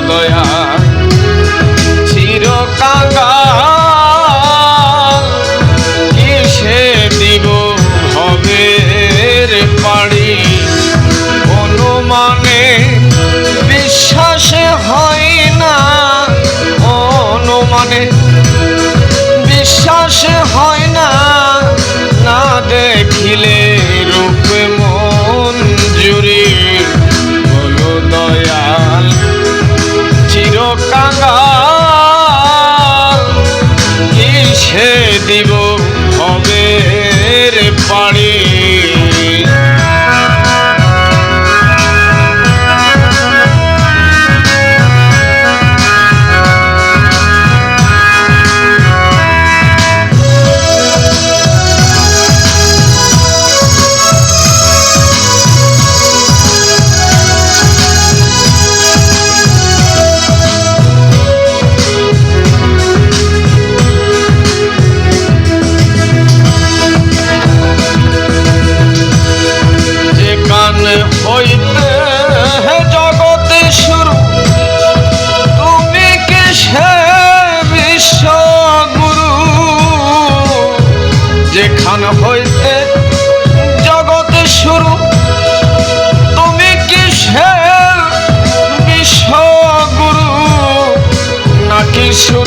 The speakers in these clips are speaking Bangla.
দয়া। চিরকাল দিব হবে পাড়ি? অনুমানে বিশ্বাস হয় না। অনুমানে বিশ্বাস হয় না। না দে show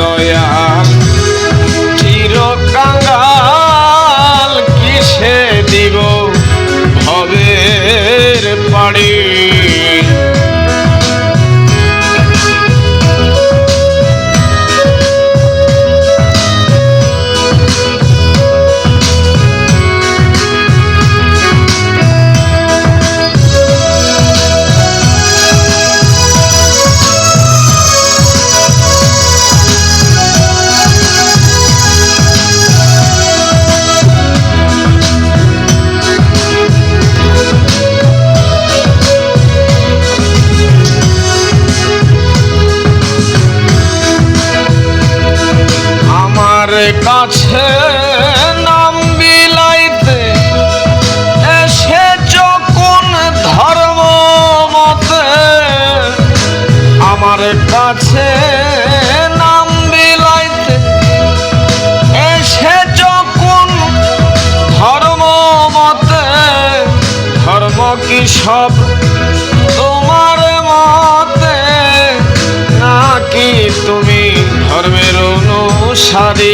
cuando কাছে সারে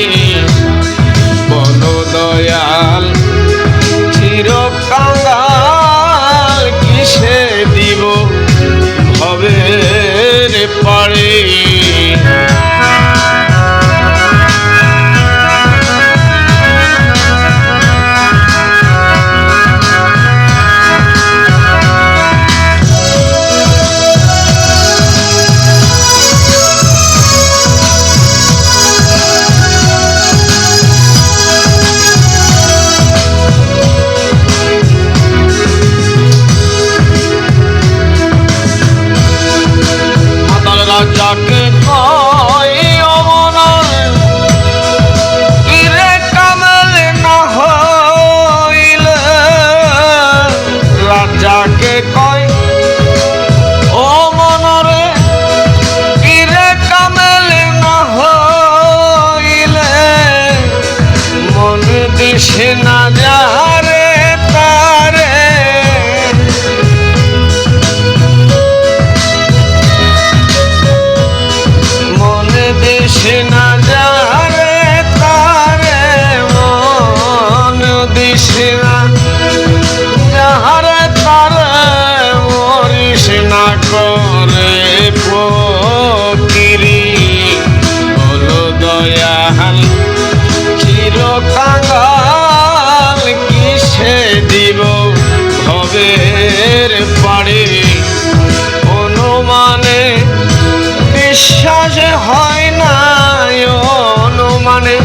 যাকে কর বিশ্বাস হয় না অনুমানে।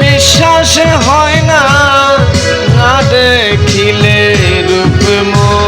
বিশ্বাস হয় না না দেখিলে রূপ মন